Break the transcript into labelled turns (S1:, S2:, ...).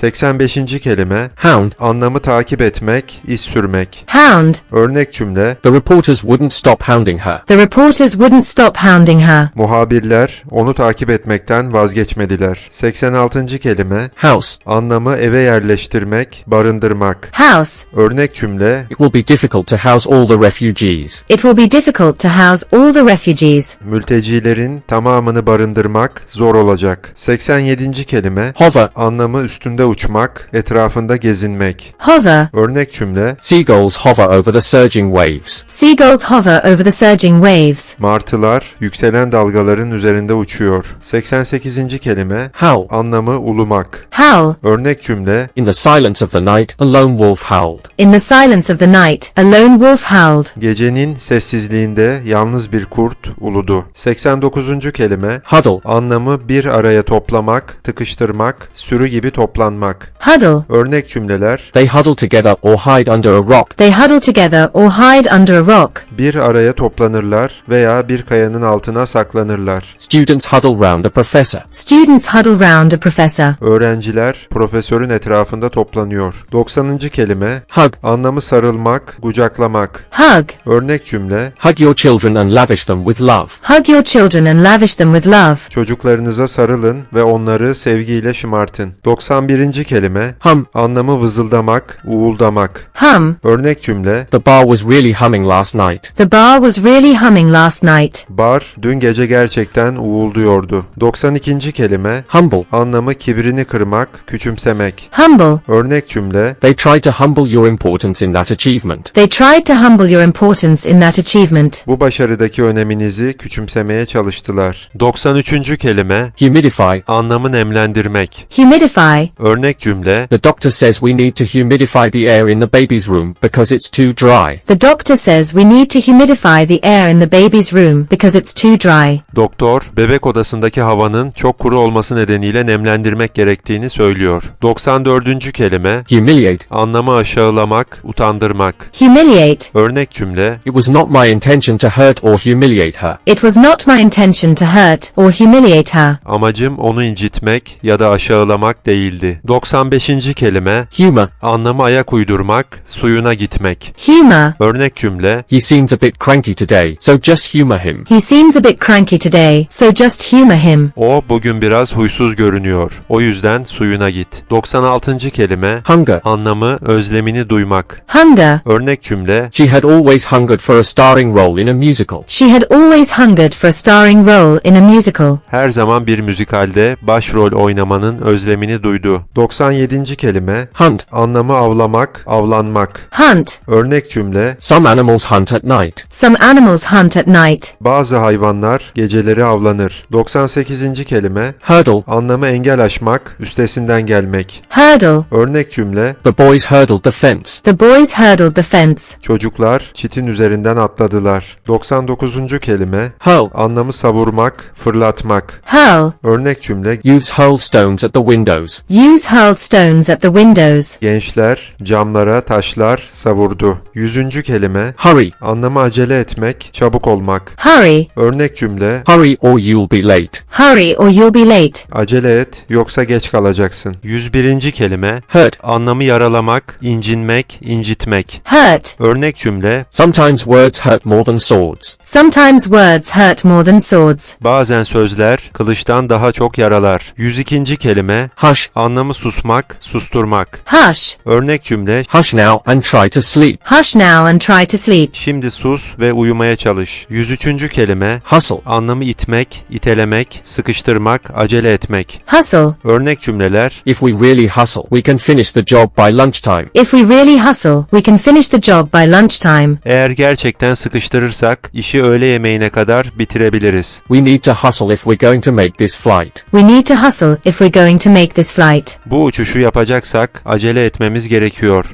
S1: 85. kelime
S2: Hound.
S1: anlamı takip etmek, iz sürmek.
S3: Hound.
S1: Örnek cümle
S2: The reporters wouldn't stop hounding her.
S3: The reporters wouldn't stop hounding her.
S1: muhabirler onu takip etmekten vazgeçmediler. 86. kelime
S2: House.
S1: anlamı eve yerleştirmek, barındırmak.
S3: House.
S1: Örnek cümle
S2: It will be difficult to house all the refugees.
S3: It will be difficult to house all the refugees.
S1: mültecilerin tamamını barındırmak zor olacak. 87. kelime
S2: Hover.
S1: anlamı üstünde uçmak, etrafında gezinmek.
S3: Hover.
S1: Örnek cümle
S2: Seagulls hover over the surging waves.
S3: Seagulls hover over the surging waves.
S1: Martılar yükselen dalgaların üzerinde uçuyor. 88. kelime
S2: Howl.
S1: anlamı ulumak.
S3: Howl.
S1: Örnek cümle
S2: In the silence of the night, a lone wolf howled.
S3: In the silence of the night, a lone wolf howled.
S1: gecenin sessizliğinde yalnız bir kurt uludu. 89. kelime
S2: Huddle.
S1: anlamı bir araya toplamak, tıkıştırmak, sürü gibi toplanmak.
S3: Huddle.
S1: Örnek cümleler
S2: They huddle together or hide under a rock.
S3: They huddle together or hide under a rock.
S1: bir araya toplanırlar veya bir kayanın altına saklanırlar.
S2: Students huddle round the professor.
S3: Students huddle round a professor.
S1: Öğrenciler profesörün etrafında toplanıyor. 90. kelime
S2: Hug.
S1: anlamı sarılmak, kucaklamak.
S3: Hug.
S1: Örnek cümle
S2: Hug your children and lavish them with love.
S3: Hug your children and lavish them with love.
S1: çocuklarınıza sarılın ve onları sevgiyle şımartın. 91. kelime
S2: Hum.
S1: anlamı vızıldamak, uğuldamak.
S3: Hum.
S1: Örnek cümle
S2: The bar was really humming last night.
S3: The bar was really humming last night.
S1: bar dün gece gerçekten uğulduyordu. 92. kelime
S2: Humble.
S1: anlamı kibrini kırmak, küçümsemek.
S3: Humble.
S1: Örnek cümle
S2: They tried to humble your importance in that achievement.
S3: They tried to humble your importance in that achievement.
S1: bu başarıdaki öneminizi küçümsemeye çalıştılar. 93. kelime
S2: Humidify.
S1: anlamı nemlendirmek.
S3: Humidify.
S1: Örnek cümle
S2: The doctor says we need to humidify the air in the baby's room because it's too dry.
S3: The doctor says we need to humidify the air in the baby's room because it's too dry.
S1: Doktor, bebek odasındaki havanın çok kuru olması nedeniyle nemlendirmek gerektiğini söylüyor. 94. kelime
S2: Humiliate.
S1: anlamı aşağılamak, utandırmak.
S3: Humiliate.
S1: Örnek cümle
S2: It was not my intention to hurt or humiliate her.
S3: It was not my intention to hurt or humiliate her.
S1: amacım onu incitmek ya da aşağılamak değildi. 95. kelime
S2: Humor.
S1: anlamı ayak uydurmak, suyuna gitmek.
S3: Humor.
S1: Örnek cümle
S2: He seems a bit cranky today, so just humor him.
S3: He seems a bit cranky today, so just humor him.
S1: o bugün biraz huysuz görünüyor. O yüzden suyuna git. 96. kelime
S2: Hunger.
S1: anlamı özlemini duymak.
S3: Hunger.
S1: Örnek cümle
S2: She had always hungered for a starring role in a musical.
S3: She had always hungered for a starring role in a musical.
S1: her zaman bir müzikalde başrol oynamanın özlemini duydu. 97. kelime
S2: Hunt.
S1: anlamı avlamak, avlanmak.
S3: Hunt.
S1: Örnek cümle
S2: Some animals hunt at night.
S3: Some animals hunt at night.
S1: bazı hayvanlar geceleri avlanır. 98. kelime
S2: Hurdle.
S1: anlamı engel aşmak, üstesinden gelmek.
S3: Hurdle.
S1: Örnek cümle
S2: The boys hurdled the fence.
S3: The boys hurdled the fence.
S1: çocuklar çitin üzerinden atladılar. 99. kelime
S2: Hurl.
S1: anlamı savurmak, fırlatmak.
S3: Hurl.
S1: Örnek cümle
S2: Use hurl stones at the windows.
S3: Use hurled stones at the windows.
S1: gençler camlara taşlar savurdu. 100. kelime
S2: Hurry.
S1: anlamı acele etmek, çabuk olmak.
S3: Hurry.
S1: Örnek cümle
S2: Hurry or you'll be late.
S3: Hurry or you'll be late.
S1: acele et yoksa geç kalacaksın. 101. kelime
S2: Hurt.
S1: anlamı yaralamak, incinmek, incitmek.
S3: Hurt.
S1: Örnek cümle
S2: Sometimes words hurt more than swords.
S3: Sometimes words hurt more than swords.
S1: bazen sözler kılıçtan daha çok yaralar. 102. kelime
S2: Hush.
S1: anlamı susmak, susturmak.
S3: Hush.
S1: Örnek cümle
S2: Hush now and try to sleep.
S3: Hush now and try to sleep.
S1: şimdi sus ve uyumaya çalış. 103. kelime
S2: Hustle.
S1: anlamı itmek, itelemek, sıkıştırmak, acele etmek.
S3: Hustle.
S1: Örnek cümleler
S2: If we really hustle, we can finish the job by lunchtime.
S3: If we really hustle, we can finish the job by lunchtime.
S1: eğer gerçekten sıkıştırırsak işi öğle yemeğine kadar bitirebiliriz.
S2: We need to hustle if we're going to make this flight.
S3: We need to hustle if we're going to make this flight.
S1: Bu uçuşu yapacaksak acele etmemiz gerekiyor.